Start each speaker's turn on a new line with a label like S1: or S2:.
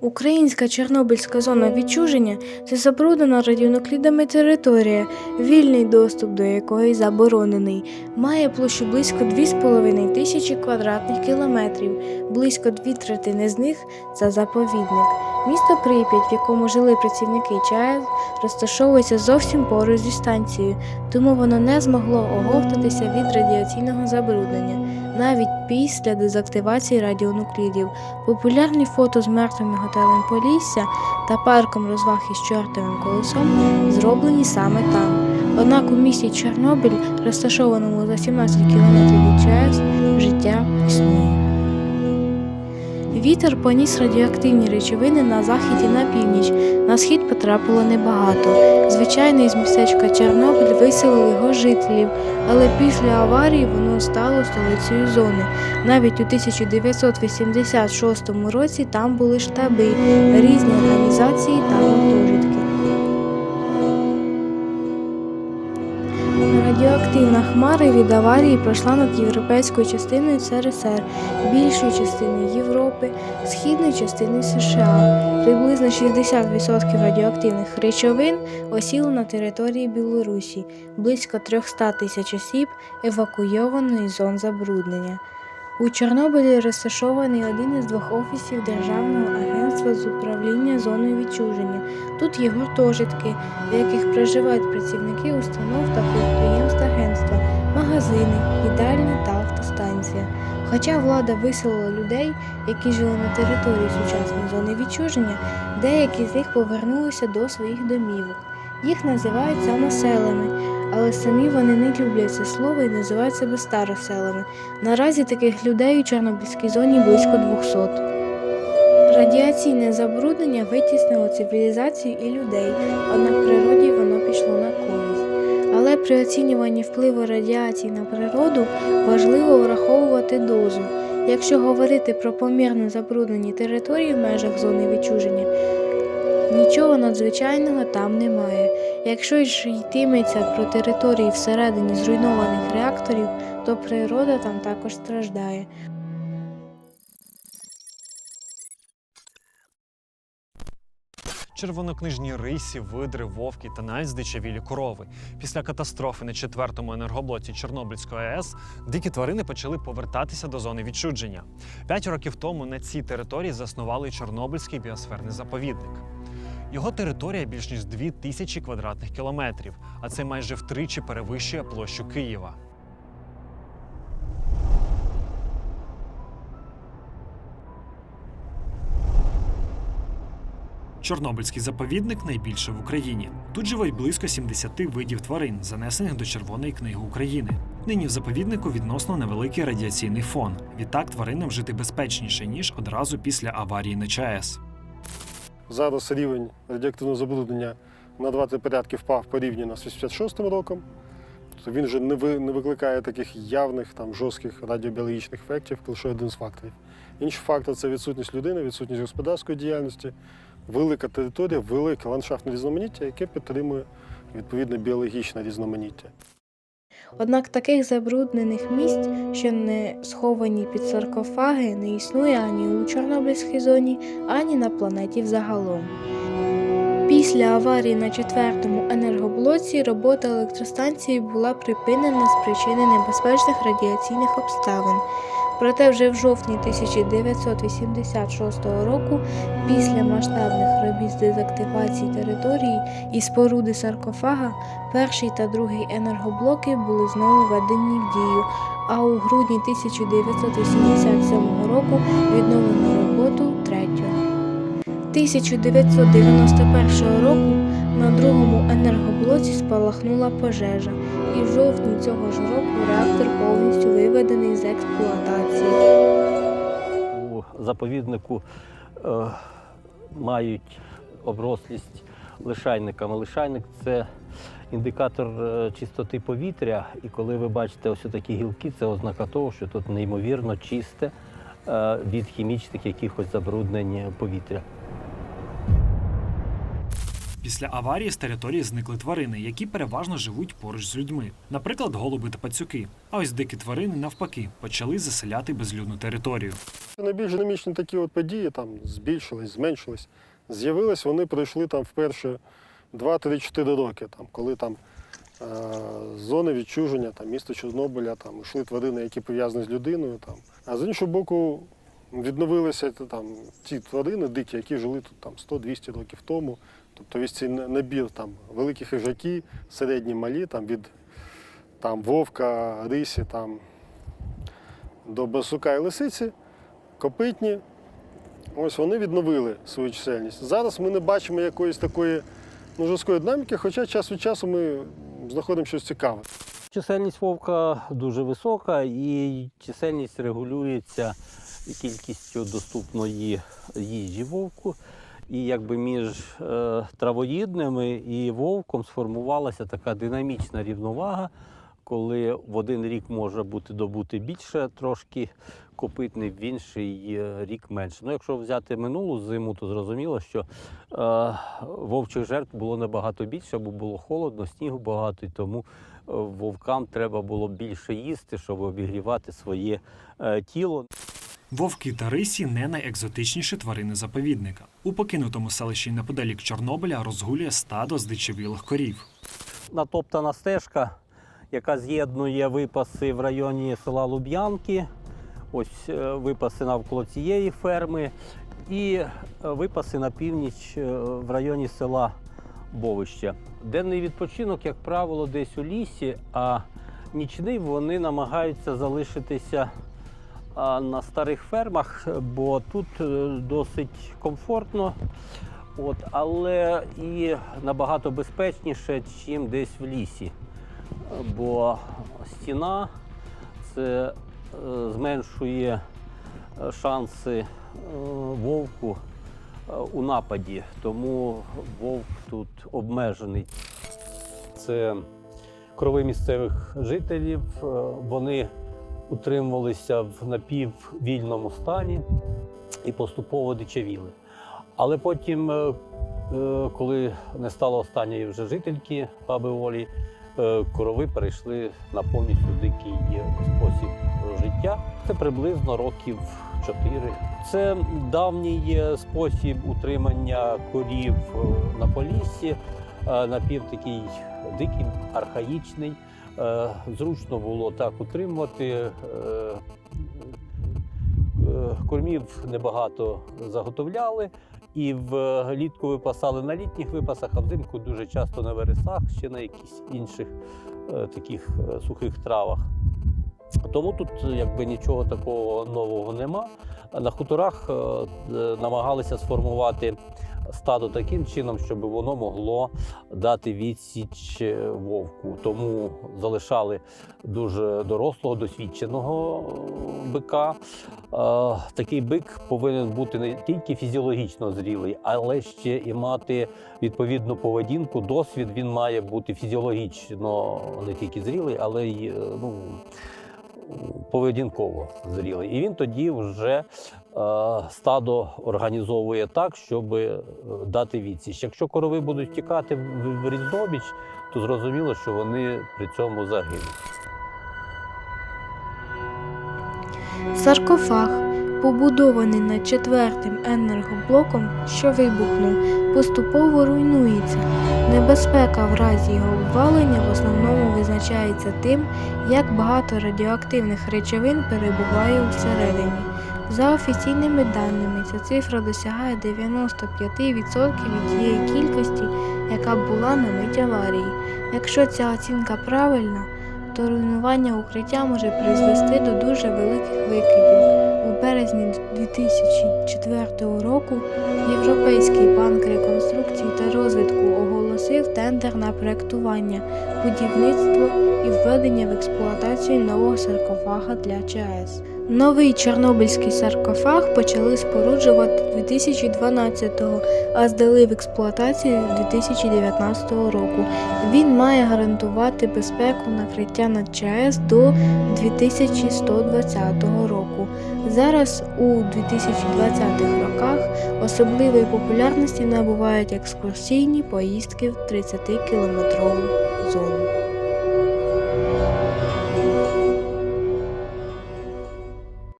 S1: Українська Чорнобильська зона відчуження це забруднена радіонуклідами територія, вільний доступ до якої заборонений. Має площу близько 2,5 тисячі квадратних кілометрів, близько дві третини з них це заповідник. Місто Прип'ять, в якому жили працівники ЧАЕС, розташовується зовсім поруч зі станцією, тому воно не змогло оговтатися від радіаційного забруднення навіть після дезактивації радіонуклідів. Популярні фото з мертвим готелем Полісся та парком розваг із чортовим колесом зроблені саме там. Однак у місті Чорнобиль, розташованому за 17 кілометрів від ЧАЕС, життя існує. Вітер поніс радіоактивні речовини на захід і на північ. На схід потрапило небагато. Звичайно, із містечка Чорнобиль виселили його жителів, але після аварії воно стало столицею зони. Навіть у 1986 році там були штаби, різні організації та гуртожитки. Хмара від аварії пройшла над європейською частиною СРСР, більшою частиною Європи, східною частиною США. Приблизно 60% радіоактивних речовин осіло на території Білорусі, близько 300 тисяч осіб евакуйовано із зон забруднення. У Чорнобилі розташований один із двох офісів Державного агентства з управління зоною відчуження. Тут є гуртожитки, в яких проживають працівники установ та підприємств агентства, магазини, їдальні та автостанція. Хоча влада виселила людей, які жили на території сучасної зони відчуження, деякі з них повернулися до своїх домівок. Їх називають самоселами, але самі вони не люблять це слово і називають себе староселами. Наразі таких людей у Чорнобильській зоні близько 200. Радіаційне забруднення витіснило цивілізацію і людей, однак природі воно пішло на користь. Але при оцінюванні впливу радіації на природу важливо враховувати дозу. Якщо говорити про помірно забруднені території в межах зони відчуження, нічого надзвичайного там немає. Якщо ж йтиметься про території всередині зруйнованих реакторів, то природа там також страждає.
S2: Червонокнижні рисі, видри, вовки та навіть здичавілі корови. Після катастрофи на четвертому енергоблоці Чорнобильської АЕС дикі тварини почали повертатися до зони відчудження. П'ять років тому на цій території заснували Чорнобильський біосферний заповідник. Його територія більш ніж 2 тисячі квадратних кілометрів, а це майже втричі перевищує площу Києва. Чорнобильський заповідник найбільший в Україні. Тут живуть близько 70 видів тварин, занесених до Червоної книги України. Нині в заповіднику відносно невеликий радіаційний фон. Відтак тваринам жити безпечніше ніж одразу після аварії на ЧАЕС.
S3: Зараз рівень радіоактивного забруднення на 20 порядків впав порівняно з 86 роком. Він вже не, ви, не викликає таких явних там, жорстких радіобіологічних ефектів, лише один з факторів. Інший фактор це відсутність людини, відсутність господарської діяльності, велика територія, велике ландшафтне різноманіття, яке підтримує відповідне біологічне різноманіття.
S1: Однак таких забруднених місць, що не сховані під саркофаги, не існує ані у Чорнобильській зоні, ані на планеті взагалом. Після аварії на четвертому енергоблоці робота електростанції була припинена з причини небезпечних радіаційних обставин. Проте вже в жовтні 1986 року, після масштабних робіт з дезактивації території і споруди саркофага, перший та другий енергоблоки були знову введені в дію, а у грудні 1987 року відновлено роботу третього. 1991 року на другому енергоблоці спалахнула пожежа, і в жовтні цього ж року реактор повністю виведений з експлуатації.
S4: у заповіднику е, мають оброслість лишайниками. Лишайник це індикатор е, чистоти повітря, і коли ви бачите ось такі гілки, це ознака того, що тут неймовірно чисте е, від хімічних якихось забруднень повітря.
S2: Після аварії з території зникли тварини, які переважно живуть поруч з людьми, наприклад, голуби та пацюки. А ось дикі тварини, навпаки, почали заселяти безлюдну територію.
S3: Найбільш динамічні такі от події там збільшились, зменшились. З'явились, вони пройшли там вперше 2-3-4 роки, там, коли там е, зони відчуження, там, міста Чорнобиля, там, йшли тварини, які пов'язані з людиною. Там. А з іншого боку, відновилися там, ті тварини дикі, які жили тут там, 100-200 років тому. Тобто весь цей набір там, великі хижаки, середні малі, там, від там, вовка, рисі там, до басука і лисиці, копитні. Ось вони відновили свою чисельність. Зараз ми не бачимо якоїсь такої ну, жорсткої динаміки, хоча час від часу ми знаходимо щось цікаве.
S4: Чисельність вовка дуже висока і чисельність регулюється кількістю доступної їжі вовку. І якби між е, травоїдними і вовком сформувалася така динамічна рівновага, коли в один рік може бути добути більше трошки копитний, в інший е, рік менше. Ну, якщо взяти минулу зиму, то зрозуміло, що е, вовчих жертв було набагато більше, бо було холодно, снігу багато, і тому е, вовкам треба було більше їсти, щоб обігрівати своє е, тіло.
S2: Вовки та рисі не найекзотичніші тварини заповідника. У покинутому селищі неподалік Чорнобиля розгулює стадо здичавілих корів.
S4: натоптана стежка, яка з'єднує випаси в районі села Луб'янки. Ось е, випаси навколо цієї ферми, і е, випаси на північ е, в районі села Бовище. Денний відпочинок, як правило, десь у лісі, а нічний вони намагаються залишитися а, на старих фермах, бо тут е, досить комфортно. От, але і набагато безпечніше, ніж десь в лісі. Бо стіна це е, зменшує е, шанси вовку у нападі, тому вовк тут обмежений. Це крови місцевих жителів. Вони утримувалися в напіввільному стані і поступово дичавіли. Але потім, е, е, коли не стало останньої вже жительки баби Олі, е, корови перейшли на повністю дикий спосіб життя. Це приблизно років 4. Це давній спосіб утримання корів на поліссі, е, напів такий дикий, архаїчний. Е, Зручно було так утримувати. е, е, Кормів небагато заготовляли, і влітку випасали на літніх випасах, а взимку дуже часто на вересах, ще на якихось інших таких сухих травах. Тому тут якби нічого такого нового нема. На хуторах намагалися сформувати стадо таким чином, щоб воно могло дати відсіч е, вовку. Тому залишали дуже дорослого, досвідченого е, бика. Е, Такий бик повинен бути не тільки фізіологічно зрілий, але ще і мати відповідну поведінку. Досвід він має бути фізіологічно не тільки зрілий, але й ну, поведінково зрілий. І він тоді вже стадо організовує так, щоб е, дати відсіч. Якщо корови будуть тікати в різнобіч, то зрозуміло, що вони при цьому загинуть.
S1: Саркофаг, побудований над четвертим енергоблоком, що вибухнув, поступово руйнується. Небезпека в разі його обвалення в основному визначається тим, як багато радіоактивних речовин перебуває всередині. За офіційними даними, ця цифра досягає 95% від тієї кількості, яка була на мить аварії. Якщо ця оцінка правильна, то руйнування укриття може призвести до дуже великих викидів. У березні 2004 року Європейський банк реконструкції та розвитку оголосив тендер на проектування, будівництво і введення в експлуатацію нового саркофага для ЧАЕС. Новий Чорнобильський саркофаг почали споруджувати 2012-го, а здали в експлуатацію 2019 року. Він має гарантувати безпеку накриття над ЧАЕС до 2120 року. Зараз у 2020-х роках особливої популярності набувають екскурсійні поїздки в 30-кілометрову зону.